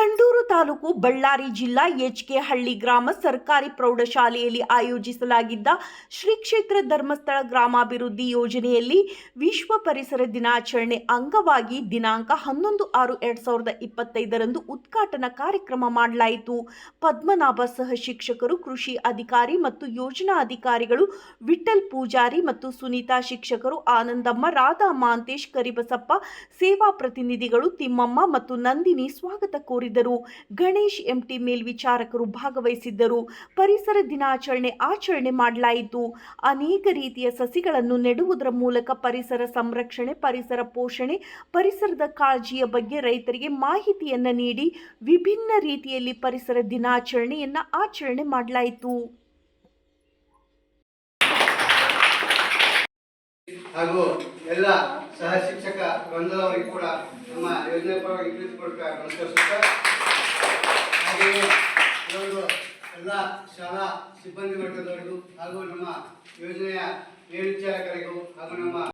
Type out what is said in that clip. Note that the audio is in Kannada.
ಸಂಡೂರು ತಾಲೂಕು ಬಳ್ಳಾರಿ ಜಿಲ್ಲಾ ಎಚ್ಕೆ ಹಳ್ಳಿ ಗ್ರಾಮ ಸರ್ಕಾರಿ ಪ್ರೌಢಶಾಲೆಯಲ್ಲಿ ಆಯೋಜಿಸಲಾಗಿದ್ದ ಶ್ರೀ ಕ್ಷೇತ್ರ ಧರ್ಮಸ್ಥಳ ಗ್ರಾಮಾಭಿವೃದ್ಧಿ ಯೋಜನೆಯಲ್ಲಿ ವಿಶ್ವ ಪರಿಸರ ದಿನಾಚರಣೆ ಅಂಗವಾಗಿ ದಿನಾಂಕ ಹನ್ನೊಂದು ಆರು ಎರಡ್ ಸಾವಿರದ ಇಪ್ಪತ್ತೈದರಂದು ಉದ್ಘಾಟನಾ ಕಾರ್ಯಕ್ರಮ ಮಾಡಲಾಯಿತು. ಪದ್ಮನಾಭ ಸಹ ಶಿಕ್ಷಕರು, ಕೃಷಿ ಅಧಿಕಾರಿ ಮತ್ತು ಯೋಜನಾ ಅಧಿಕಾರಿಗಳು ವಿಠಲ್ ಪೂಜಾರಿ ಮತ್ತು ಸುನೀತಾ ಶಿಕ್ಷಕರು, ಆನಂದಮ್ಮ, ರಾಧಾ ಮಾಂತೇಶ್, ಕರಿಬಸಪ್ಪ ಸೇವಾ ಪ್ರತಿನಿಧಿಗಳು, ತಿಮ್ಮಮ್ಮ ಮತ್ತು ನಂದಿನಿ ಸ್ವಾಗತ ಕೋರಿದರು. ಗಣೇಶ್ ಎಂಟಿ ಮೇಲ್ವಿಚಾರಕರು ಭಾಗವಹಿಸಿದ್ದರು. ಪರಿಸರ ದಿನಾಚರಣೆ ಆಚರಣೆ ಮಾಡಲಾಯಿತು. ಅನೇಕ ರೀತಿಯ ಸಸಿಗಳನ್ನು ನೆಡುವುದರ ಮೂಲಕ ಪರಿಸರ ಸಂರಕ್ಷಣೆ, ಪರಿಸರ ಪೋಷಣೆ, ಪರಿಸರದ ಕಾಳಜಿಯ ಬಗ್ಗೆ ರೈತರಿಗೆ ಮಾಹಿತಿಯನ್ನು ನೀಡಿ ವಿಭಿನ್ನ ರೀತಿಯಲ್ಲಿ ಪರಿಸರ ದಿನಾಚರಣೆಯನ್ನು ಆಚರಣೆ ಮಾಡಲಾಯಿತು. ಹಾಗೂ ಎಲ್ಲ ಸಹ ಶಿಕ್ಷಕ ವೃಂದದವರಿಗೆ ಕೂಡ ನಮ್ಮ ಯೋಜನೆ ಪರವಾಗಿ ನಮಸ್ಕರಿಸುತ್ತಾ ಹಾಗೆಯೇ ಎಲ್ಲ ಶಾಲಾ ಸಿಬ್ಬಂದಿ ವರ್ಗದವರಿಗೂ ಹಾಗೂ ನಮ್ಮ ಯೋಜನೆಯ ಮೇಲ್ವಿಚಾರಕರಿಗೂ ಹಾಗೂ ನಮ್ಮ